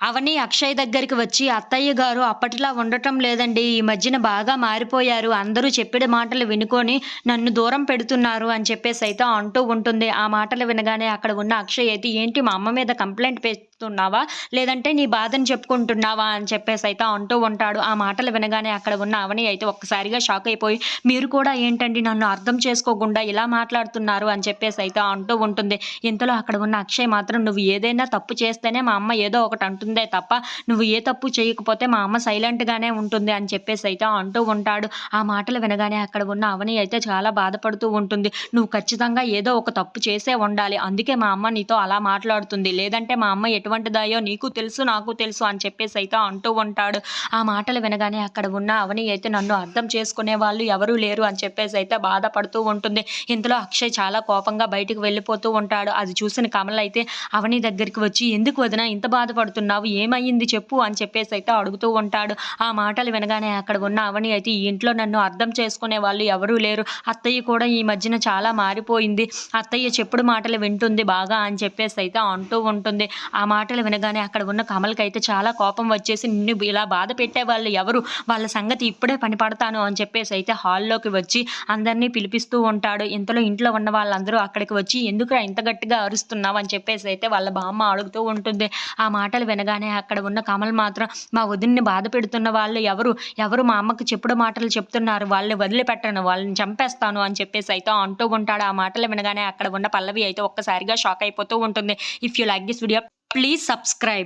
అవని అక్షయ్ దగ్గరికి వచ్చి అత్తయ్య గారు అప్పటిలా ఉండటం లేదండి. ఈ మధ్యన బాగా మారిపోయారు. అందరూ చెప్పిన మాటలు వినుకొని నన్ను దూరం పెడుతున్నారు అని చెప్పేసి అయితే అంటూ ఉంటుంది. ఆ మాటలు వినగానే అక్కడ ఉన్న అక్షయ్ అయితే ఏంటి మా అమ్మ మీద కంప్లైంట్ పెడుతున్నావా? లేదంటే నీ బాధను చెప్పుకుంటున్నావా? అని చెప్పేసి అయితే అంటూ ఉంటాడు. ఆ మాటలు వినగానే అక్కడ ఉన్న అవని అయితే ఒక్కసారిగా షాక్ అయిపోయి మీరు కూడా ఏంటండి నన్ను అర్థం చేసుకోకుండా ఇలా మాట్లాడుతున్నారు? అని చెప్పేసి అయితే అంటూ ఉంటుంది. ఇంతలో అక్కడ ఉన్న అక్షయ్ మాత్రం నువ్వు ఏదైనా తప్పు చేస్తేనే మా అమ్మ ఏదో ఒకటి అంటుంది తప్ప నువ్వు ఏ తప్పు చేయకపోతే మా అమ్మ సైలెంట్గానే ఉంటుంది అని చెప్పేసి అయితే అంటూ ఉంటాడు. ఆ మాటలు వినగానే అక్కడ ఉన్న అవని అయితే చాలా బాధపడుతూ ఉంటుంది. నువ్వు ఖచ్చితంగా ఏదో ఒక తప్పు చేసే ఉండాలి. అందుకే మా అమ్మ నీతో అలా మాట్లాడుతుంది. లేదంటే మా అమ్మ ఎటువంటిదాయో నీకు తెలుసు నాకు తెలుసు అని చెప్పేసి అయితే అంటూ ఉంటాడు. ఆ మాటలు వినగానే అక్కడ ఉన్న అవని అయితే నన్ను అర్థం చేసుకునే వాళ్ళు ఎవరూ లేరు అని చెప్పేసి అయితే బాధపడుతూ ఉంటుంది. ఇంతలో అక్షయ్ చాలా కోపంగా బయటకు వెళ్ళిపోతూ ఉంటాడు. అది చూసిన కమల్ అయితే అవని దగ్గరికి వచ్చి ఎందుకు వదిన ఇంత బాధపడుతున్నావు? ఏమయ్యింది చెప్పు అని చెప్పేసి అయితే అడుగుతూ ఉంటాడు. ఆ మాటలు వినగానే అక్కడ ఉన్న అవని అయితే ఈ ఇంట్లో నన్ను అర్థం చేసుకునే వాళ్ళు ఎవరూ లేరు. అత్తయ్య కూడా ఈ మధ్యన చాలా మారిపోయింది. అత్తయ్య చెప్పుడు మాటలు వింటుంది బాగా అని చెప్పేసి అయితే అంటూ ఉంటుంది. ఆ మాటలు వినగానే అక్కడ ఉన్న కమల్కి అయితే చాలా కోపం వచ్చేసి నిన్ను ఇలా బాధ పెట్టే వాళ్ళు ఎవరు? వాళ్ళ సంగతి ఇప్పుడే పనిపడతాను అని చెప్పేసి అయితే హాల్లోకి వచ్చి అందరినీ పిలిపిస్తూ ఉంటాడు. ఇంతలో ఇంట్లో ఉన్న వాళ్ళందరూ అక్కడికి వచ్చి ఎందుకురా ఇంత గట్టిగా అరుస్తున్నావు? అని చెప్పేసి అయితే వాళ్ళ బామ్మ అడుగుతూ ఉంటుంది. ఆ మాటలు వినగానే అక్కడ ఉన్న కమల్ మాత్రం మా వదిన్ని బాధ పెడుతున్న వాళ్ళు ఎవరు? ఎవరు మా అమ్మకి చెప్పుడు మాటలు చెప్తున్నారు? వాళ్ళని వదిలిపెట్టను వాళ్ళని చంపేస్తాను అని చెప్పేసి అయితే అంటూ ఉంటాడు. ఆ మాటలు వినగానే అక్కడ ఉన్న పల్లవి అయితే ఒక్కసారిగా షాక్ అయిపోతూ ఉంటుంది. If you like this video please subscribe